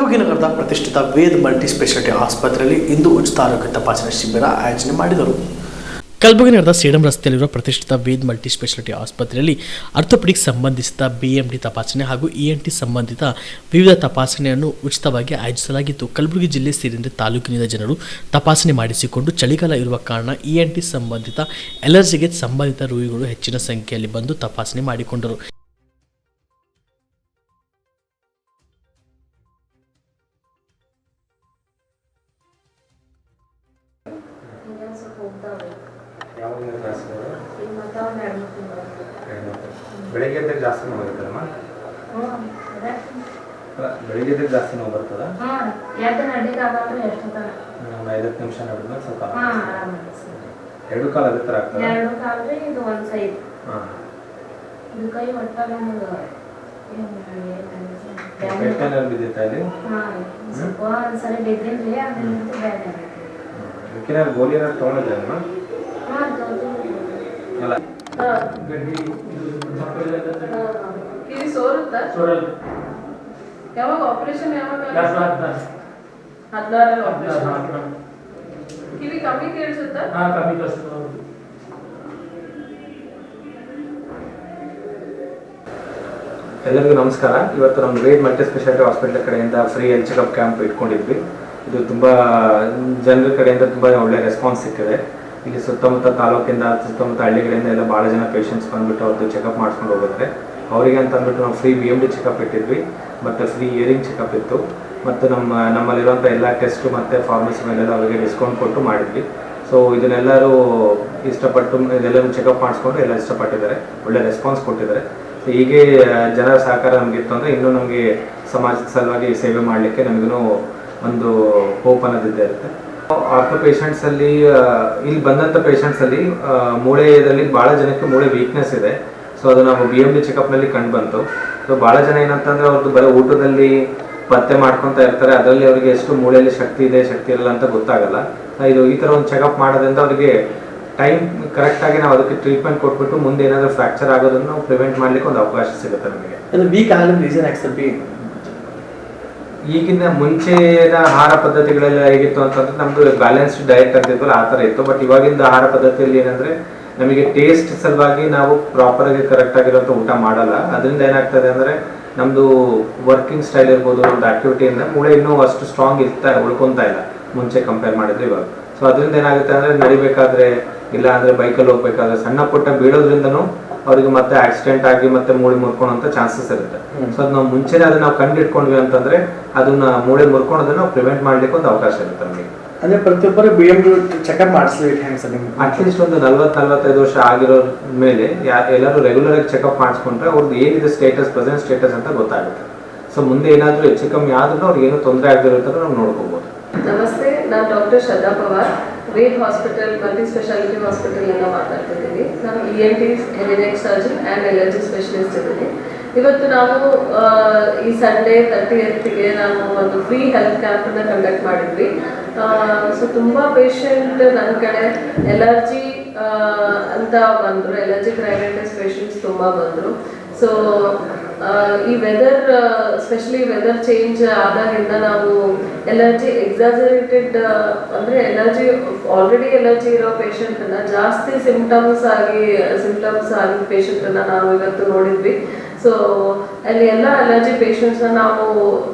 ಕಲಬುರಗಿ ನಗರದ ಪ್ರತಿಷ್ಠಿತ Ved multi speciality ಆಸ್ಪತ್ರೆಯಲ್ಲಿ ಇಂದು ಉಚಿತ ಆರೋಗ್ಯ ತಪಾಸಣೆ ಶಿಬಿರ ಆಯೋಜನೆ ಮಾಡಿದರು. ಕಲಬುರಗಿ ನಗರದ ಸೇಡಂ ರಸ್ತೆಯಲ್ಲಿರುವ ಪ್ರತಿಷ್ಠಿತ ವೇದ್ ಮಲ್ಟಿ ಸ್ಪೆಷಾಲಿಟಿ ಆಸ್ಪತ್ರೆಯಲ್ಲಿ ಅರ್ಥೋಪಿಡಿಕ್ ಸಂಬಂಧಿಸಿದ ಬಿಎಂಡಿ ತಪಾಸಣೆ ಹಾಗೂ ಇಎನ್ಟಿ ಸಂಬಂಧಿತ ವಿವಿಧ ತಪಾಸಣೆಯನ್ನು ಉಚಿತವಾಗಿ ಆಯೋಜಿಸಲಾಗಿತ್ತು. ಕಲಬುರಗಿ ಜಿಲ್ಲೆ ಸೇರಿದಂತೆ ತಾಲೂಕಿನಿಂದ ಜನರು ತಪಾಸಣೆ ಮಾಡಿಸಿಕೊಂಡು ಚಳಿಗಾಲ ಇರುವ ಕಾರಣ ಇಎನ್ಟಿ ಸಂಬಂಧಿತ ಅಲರ್ಜಿಗೆ ಸಂಬಂಧಿತ ರೋಗಿಗಳು ಹೆಚ್ಚಿನ ಸಂಖ್ಯೆಯಲ್ಲಿ ಬಂದು ತಪಾಸಣೆ ಮಾಡಿಕೊಂಡರು. ಬೆಳಗ್ಗೆ ಎದ್ದಾಗ ಜಾಸ್ತಿ ನೋವು ಬರುತ್ತಲ್ಲಮ್ಮ ಬೆಳಿಗ್ಗೆ ಎದ್ದಾಗ ಜಾಸ್ತಿ ನೋವು ಬರ್ತದ? ಒಂದು ಐದತ್ತು ನಿಮಿಷ ನಡೆದ್ಮೇಲೆ ಸ್ವಲ್ಪ ಎರಡು ಕಾಲ ಅದೇ ಥರ ಆಗ್ತದೆ? ಎರಡು ಕಾಲ್ರಿ ಇದು ಒಂದು ಸೈಡ್ ಹಾಂ. ಇದು ಕೈ ಒಟ್ಟ ನಮ್ಗೆ ಪೆಟ್ಟೇನಲ್ಲಿ ಬಿದ್ದಿತ್ತಾ ಇಲ್ಲಿ? ಒಂದ್ಸರಿ ಬಿದ್ದಿನ್ರಿ ಅದಕ್ಕೇನಾದ್ರು ಗೋಲಿ ಏನಾದ್ರು ತೊಗೊಂಡಿದ್ದೆ ಅಮ್ಮ? ಅಲ್ಲ ಹಾಂ. ಕಿವಿ ಸೋರುತ್ತಾ? ಯಾವಾಗ ಆಪರೇಷನ್ ಯಾವಾಗ? ಹದಿನಾರಲ್ಲಿ ಆಪರೇಷನ್ ಕಿವಿ ಕಮ್ಮಿ ಕೇಳಿಸುತ್ತಾ? ಎಲ್ಲರಿಗೂ ನಮಸ್ಕಾರ. ಇವತ್ತು ನಮ್ಮ ಗ್ರೇಟ್ ಮಲ್ಟಿ ಸ್ಪೆಷಾಲಿಟಿ ಹಾಸ್ಪಿಟಲ್ ಕಡೆಯಿಂದ ಫ್ರೀ ಹೆಲ್ತ್ ಚೆಕಪ್ ಕ್ಯಾಂಪ್ ಇಟ್ಕೊಂಡಿದ್ವಿ. ಇದು ತುಂಬ ಜನರ ಕಡೆಯಿಂದ ತುಂಬ ಒಳ್ಳೆ ರೆಸ್ಪಾನ್ಸ್ ಸಿಕ್ಕಿದೆ. ಇಲ್ಲಿ ಸುತ್ತಮುತ್ತ ತಾಲೂಕಿಂದ ಸುತ್ತಮುತ್ತ ಹಳ್ಳಿಗಳಿಂದ ಎಲ್ಲ ಭಾಳ ಜನ ಪೇಷಂಟ್ಸ್ ಬಂದ್ಬಿಟ್ಟು ಅವ್ರದ್ದು ಚೆಕಪ್ ಮಾಡ್ಸ್ಕೊಂಡು ಹೋಗಿದ್ರೆ, ಅವರಿಗೆ ಅಂತ ಅಂದ್ಬಿಟ್ಟು ನಾವು free B M D checkup ಇಟ್ಟಿದ್ವಿ, ಮತ್ತು ಫ್ರೀ ಇಯರಿಂಗ್ ಚೆಕಪ್ ಇತ್ತು, ಮತ್ತು ನಮ್ಮ ನಮ್ಮಲ್ಲಿರುವಂಥ ಎಲ್ಲ ಟೆಸ್ಟ್ ಮತ್ತು ಫಾರ್ಮಸಿ ಮೇಲೆಲ್ಲ ಅವರಿಗೆ ಡಿಸ್ಕೌಂಟ್ ಕೊಟ್ಟು ಮಾಡಿದ್ವಿ. ಸೊ ಇದನ್ನೆಲ್ಲರೂ ಇಷ್ಟಪಟ್ಟು ಇದೆಲ್ಲರೂ ಚೆಕಪ್ ಮಾಡಿಸ್ಕೊಂಡು ಎಲ್ಲ ಇಷ್ಟಪಟ್ಟಿದ್ದಾರೆ, ಒಳ್ಳೆ ರೆಸ್ಪಾನ್ಸ್ ಕೊಟ್ಟಿದ್ದಾರೆ. ಸೊ ಹೀಗೆ ಜನರ ಸಹಕಾರ ನಮಗಿತ್ತು ಅಂದರೆ ಇನ್ನೂ ನಮಗೆ ಸಮಾಜದ ಸಲುವಾಗಿ ಸೇವೆ ಮಾಡಲಿಕ್ಕೆ ನಮಗೂ ಒಂದು ಹೋಪ್ ಅನ್ನೋದಿದ್ದೇ ಇರುತ್ತೆ. ಆರ್ಥೋ ಪೇಷಂಟ್ಸಲ್ಲಿ ಇಲ್ಲಿ ಬಂದಂತ ಪೇಷಂಟ್ಸ್ ಅಲ್ಲಿ ಮೂಳೆಯಲ್ಲಿ ಬಹಳ ಜನಕ್ಕೆ ಮೂಳೆ ವೀಕ್ನೆಸ್ ಇದೆ. ಸೊ ಅದು ನಾವು ಬಿ ಎಂ ಡಿ ಚೆಕಪ್ನಲ್ಲಿ ಕಂಡು ಬಂತು. ಸೊ ಬಹಳ ಜನ ಏನಂತಂದ್ರೆ ಅವ್ರದ್ದು ಬರೀ ಊಟದಲ್ಲಿ ಪತ್ತೆ ಮಾಡ್ಕೊಂತ ಇರ್ತಾರೆ. ಅದರಲ್ಲಿ ಅವರಿಗೆ ಎಷ್ಟು ಮೂಳೆಯಲ್ಲಿ ಶಕ್ತಿ ಇದೆ, ಶಕ್ತಿ ಇರಲ್ಲ ಅಂತ ಗೊತ್ತಾಗಲ್ಲ. ಇದು ಈ ತರ ಒಂದು ಚೆಕಪ್ ಮಾಡೋದ್ರಿಂದ ಅವರಿಗೆ ಟೈಮ್ ಕರೆಕ್ಟ್ ಆಗಿ ನಾವು ಅದಕ್ಕೆ ಟ್ರೀಟ್ಮೆಂಟ್ ಕೊಟ್ಬಿಟ್ಟು ಮುಂದೆ ಏನಾದ್ರೂ ಫ್ರಾಕ್ಚರ್ ಆಗೋದನ್ನು ಪ್ರಿವೆಂಟ್ ಮಾಡ್ಲಿಕ್ಕೆ ಒಂದು ಅವಕಾಶ ಸಿಗುತ್ತೆ ನಮಗೆ. ವೀಕ್ ಆಗಲು ರೀಸನ್ ಆಕ್ಸೆಪ್ಟ್ ಈಗಿನ ಮುಂಚೆನ ಆಹಾರ ಪದ್ಧತಿಗಳೆಲ್ಲ ಹೇಗಿತ್ತು ಅಂತಂದ್ರೆ ನಮ್ದು ಬ್ಯಾಲೆನ್ಸ್ಡ್ ಡಯಟ್ ಅಂತಿದ್ವಲ್ಲ ಆ ಥರ ಇತ್ತು. ಬಟ್ ಇವಾಗಿಂದ ಆಹಾರ ಪದ್ಧತಿಯಲ್ಲಿ ಏನಂದ್ರೆ ನಮಗೆ ಟೇಸ್ಟ್ ಸಲುವಾಗಿ ನಾವು ಪ್ರಾಪರ್ ಆಗಿ ಕರೆಕ್ಟ್ ಆಗಿರುವಂತ ಊಟ ಮಾಡಲ್ಲ. ಅದರಿಂದ ಏನಾಗ್ತದೆ ಅಂದ್ರೆ ನಮ್ದು ವರ್ಕಿಂಗ್ ಸ್ಟೈಲ್ ಇರ್ಬೋದು ಒಂದು ಆಕ್ಟಿವಿಟಿಯಿಂದ ಮೂಳೆ ಇನ್ನೂ ಅಷ್ಟು ಸ್ಟ್ರಾಂಗ್ ಇರ್ತಾ ಉಳ್ಕೊಂತಾ ಇಲ್ಲ. ಮುಂಚೆ ಕಂಪೇರ್ ಮಾಡಿದ್ರೆ ಇವಾಗ. ಸೊ ಅದರಿಂದ ಏನಾಗುತ್ತೆ ಅಂದ್ರೆ ನಡಿಬೇಕಾದ್ರೆ ಇಲ್ಲ ಅಂದ್ರೆ ಬೈಕಲ್ಲಿ ಹೋಗ್ಬೇಕಾದ್ರೆ ಸಣ್ಣ ಪುಟ್ಟ ಬೀಳೋದ್ರಿಂದನೂ ಅವ್ರಿಗೆ ಮತ್ತೆ ಆಕ್ಸಿಡೆಂಟ್ ಆಗಿ ಮತ್ತೆ ಮೂಳೆ ಮುರ್ಕೊಳ್ಳೋಂಥ ಚಾನ್ಸಸ್ ಇರುತ್ತೆ. ಸೊ ಅದು ನಾವು ಮುಂಚೆನೇ ಅದನ್ನ ನಾವು ಕಂಡಿಡ್ಕೊಂಡ್ವಿ ಅಂತಂದ್ರೆ ಅದನ್ನ ಮೂಳೆ ಮುರ್ಕೊಳೋದನ್ನ ನಾವು ಪ್ರಿವೆಂಟ್ ಮಾಡ್ಲಿಕ್ಕೆ ಒಂದು ಅವಕಾಶ ಇರುತ್ತೆ ನಮಗೆ. ಅಂದ್ರೆ ಪ್ರತಿಯೊಬ್ಬರು ಬಿ ಎಂ ಡಿ ಚೆಕಪ್ ಮಾಡಿಸ್ಲಿಕ್ಕೆ ಹೆಂಗೆ ಸರ್ ನಿಮ್ಗೆ? ಅಟ್ಲೀಸ್ಟ್ ಒಂದು ನಲ್ವತ್ತು ನಲ್ವತ್ತೈದು ವರ್ಷ ಆಗಿರೋ ಮೇಲೆ ಯಾ- ಎಲ್ಲರೂ ರೆಗ್ಯುಲರ್ ಆಗಿ ಚೆಕಪ್ ಮಾಡಿಸ್ಕೊಂಡ್ರೆ ಅವ್ರದ್ದು ಏನಿದೆ ಸ್ಟೇಟಸ್ ಪ್ರೆಸೆಂಟ್ ಸ್ಟೇಟಸ್ ಅಂತ ಗೊತ್ತಾಗುತ್ತೆ. ಸೊ ಮುಂದೆ ಏನಾದರೂ ಹೆಚ್ಚು ಕಮ್ಮಿ ಆದ್ರೂ ಅವ್ರಿಗೆ ಏನು ತೊಂದರೆ ಆಗದಿರೋ ನಾವು ನೋಡ್ಕೋಬಹುದು ನಮಸ್ತೆ ನಾನು doctor Shraddha Pawar. Ved hospital multi speciality ಹಾಸ್ಪಿಟಲಿಂದ ಮಾತಾಡ್ತಿದ್ದೀವಿ. ನಾನು E N T head neck surgeon and allergy specialist ಇದ್ದೀನಿ ಇವತ್ತು ನಾವು ಈ ಸಂಡೇ ತರ್ಟಿ ಎತ್ಗೆ ನಾನು ಒಂದು ಫ್ರೀ ಹೆಲ್ತ್ ಕ್ಯಾಂಪನ್ನು ಕಂಡಕ್ಟ್ ಮಾಡಿದ್ವಿ. ಸೊ ತುಂಬ ಪೇಷಂಟ್ ನನ್ನ ಕಡೆ ಎಲರ್ಜಿ ಅಂತ ಬಂದರು. ಎಲರ್ಜಿ ರೈನೈಟಿಸ್ ಪೇಷಂಟ್ಸ್ ತುಂಬ ಬಂದರು. ಸೊ ಈ ವೆದರ್ ಸ್ಪೆಷಲಿ ವೆದರ್ ಚೇಂಜ್ ಆದಾಗಿಂದ ನಾವು ಎಲರ್ಜಿ ಎಕ್ಸಾಜರೇಟೆಡ್ ಅಂದರೆ ಎಲರ್ಜಿ ಆಲ್ರೆಡಿ ಎಲರ್ಜಿ ಇರೋ ಪೇಷಂಟನ್ನು ಜಾಸ್ತಿ ಸಿಂಪ್ಟಮ್ಸ್ ಆಗಿ ಸಿಂಪ್ಟಮ್ಸ್ ಆಗಿ ಪೇಷಂಟನ್ನು ನಾವು ಇವತ್ತು ನೋಡಿದ್ವಿ. ಸೊ ಅಲ್ಲಿ ಎಲ್ಲ ಅಲರ್ಜಿ ಪೇಷಂಟ್ಸ್ನ ನಾವು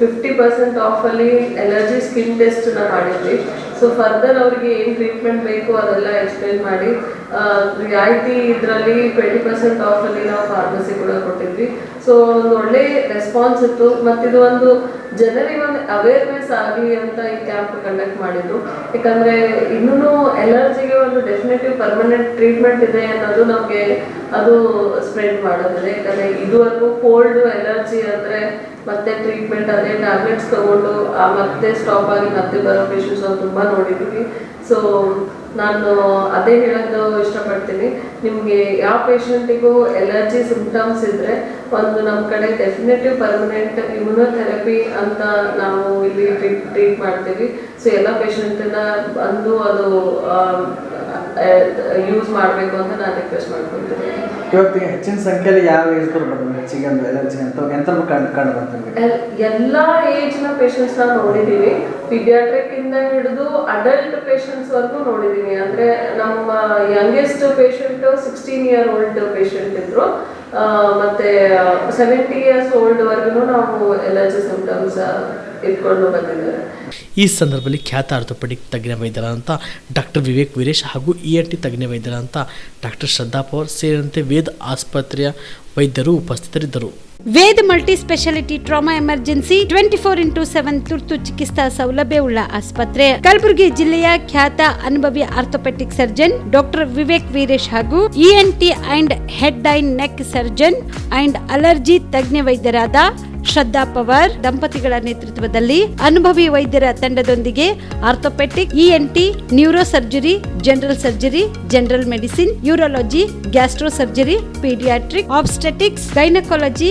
ಫಿಫ್ಟಿ ಪರ್ಸೆಂಟ್ ಆಫಲ್ಲಿ ಎಲರ್ಜಿ ಸ್ಕಿನ್ ಟೆಸ್ಟ್ನ ಮಾಡಿದ್ವಿ. ಸೊ ಫರ್ದರ್ ಅವರಿಗೆ ಏನು ಟ್ರೀಟ್ಮೆಂಟ್ ಬೇಕು ಅದೆಲ್ಲ ಎಕ್ಸ್ಪ್ಲೇನ್ ಮಾಡಿ ಆ, ರಿಯಾಯಿತಿ ಇದರಲ್ಲಿ ಟ್ವೆಂಟಿ ಪರ್ಸೆಂಟ್ ಆಫಲ್ಲಿ ನಾವು ಫಾರ್ಮಸಿ ಕೂಡ ಕೊಟ್ಟಿದ್ವಿ. ಸೊ ಒಂದು ಒಳ್ಳೆ ರೆಸ್ಪಾನ್ಸ್ ಇತ್ತು. ಮತ್ತಿದು ಒಂದು ಜನರಿಗೆ ಒಂದು ಅವೇರ್ನೆಸ್ ಆಗಲಿ ಅಂತ ಈ ಕ್ಯಾಂಪ್ ಕಂಡಕ್ಟ್ ಮಾಡಿದ್ದು. ಯಾಕಂದರೆ ಇನ್ನೂ ಎಲರ್ಜಿಗೆ ಒಂದು ಡೆಫಿನೆಟಿವ್ ಪರ್ಮನೆಂಟ್ ಟ್ರೀಟ್ಮೆಂಟ್ ಇದೆ ಅನ್ನೋದು ನಮಗೆ ಅದು ಸ್ಪ್ರೆಡ್ ಮಾಡೋದಿದೆ. ಯಾಕಂದರೆ ಇದುವರೆಗೂ ಕೋಲ್ಡ್ ಎಲರ್ಜಿ ಅಂದರೆ ಮತ್ತೆ ಟ್ರೀಟ್ಮೆಂಟ್ ಅದೇ ಟ್ಯಾಬ್ಲೆಟ್ಸ್ ತಗೊಂಡು, ಆ ಮತ್ತೆ ಸ್ಟಾಪ್ ಆಗಿ ಮತ್ತೆ ಬರೋ ಇಶ್ಯೂಸ್ ತುಂಬ ನೋಡಿದ್ದೀವಿ ಸೊ ನಾನು ಅದೇ ಹೇಳೋದು ಇಷ್ಟಪಡ್ತೀನಿ. ನಿಮಗೆ ಯಾವ ಪೇಷಂಟಿಗೂ ಎಲರ್ಜಿ ಸಿಂಪ್ಟಮ್ಸ್ ಇದ್ದರೆ ಒಂದು ನಮ್ಮ ಕಡೆ ಡೆಫಿನೆಟಿವ್ ಪರ್ಮನೆಂಟ್ ಇಮ್ಯುನೋಥೆರಪಿ ಅಂತ ನಾವು ಇಲ್ಲಿ ಟ್ರೀಟ್ ಟ್ರೀಟ್ ಮಾಡ್ತೀವಿ. ಸೊ ಎಲ್ಲ ಪೇಷಂಟನ್ನ ಬಂದು ಅದು ಯೂಸ್ ಮಾಡಬೇಕು ಅಂತ ನಾನು ರಿಕ್ವೆಸ್ಟ್ ಮಾಡ್ಕೊತೀನಿ ಇವತ್ತಿಗೆ ಹೆಚ್ಚಿನ ಸಂಖ್ಯೆಯಲ್ಲಿ ಯಾವ ಏಜ್ ಬಂದ್ರು ಹೆಚ್ಚಿಗೆ ಒಂದು ಎಲರ್ಜಿ ಅಂತ ಎಂತ ಕಂಡು ಕಂಡು ಬರ್ತದೆ ಎಲ್ಲ ಏಜ್ನ ಏಜ್ನ ಪೇಷಂಟ್ಸ್ನ ನೋಡಿದೀವಿ. ಪಿಡಿಯಾಟ್ರಿಕ್ ಇಂದ ಹಿಡಿದು ಅಡಲ್ಟ್ ಪೇಷಂಟ್ಸ್ ವರ್ಗೂ ನೋಡಿದ್ದೀನಿ ಅಂದ್ರೆ ನಮ್ಮ youngest patient sixteen year old patient ಇದ್ರು. ಮತ್ತೆ ಸೆವೆಂಟಿ ಇಯರ್ಸ್ ಓಲ್ಡ್ ವರ್ಗು ನಾವು ಎಲರ್ಜಿ ಸಿಂಪ್ಟಮ್ಸ್ ಇಟ್ಕೊಂಡು ಬಂದಿದ್ದಾರೆ ಈ ಸಂದರ್ಭದಲ್ಲಿ ಖ್ಯಾತ ಆರ್ಥೋಪೆಡಿಕ್ ತಜ್ಞ ವೈದ್ಯರಾದಂಥ ಡಾಕ್ಟರ್ ವಿವೇಕ್ ವೀರೇಶ್ ಹಾಗೂ ಇ ಎನ್ ಟಿ ತಜ್ಞ ವೈದ್ಯರಾದಂಥ ಡಾಕ್ಟರ್ ಶ್ರದ್ಧಾ ಪವರ್ ಸೇರಿದಂತೆ ವೇದ ಆಸ್ಪತ್ರೆಯ ವೈದ್ಯರು ಉಪಸ್ಥಿತರಿದ್ದರು. Ved multi speciality trauma emergency twenty four into seven ತುರ್ತು ಚಿಕಿತ್ಸಾ ಸೌಲಭ್ಯವುಳ್ಳ ಆಸ್ಪತ್ರೆ. ಕಲಬುರಗಿ ಜಿಲ್ಲೆಯ ಖ್ಯಾತ ಅನುಭವಿ orthopaedic surgeon doctor Vivek Veeresh ಹಾಗೂ ENT and head and neck surgeon and allergy ತಜ್ಞ ವೈದ್ಯರಾದ ಶ್ರದ್ಧಾ ಪವಾರ್ ದಂಪತಿಗಳ ನೇತೃತ್ವದಲ್ಲಿ ಅನುಭವಿ ವೈದ್ಯರ ತಂಡದೊಂದಿಗೆ orthopaedic ENT neuro surgery general surgery, general medicine, urology gastro surgery paediatric, obstetrics, gynaecology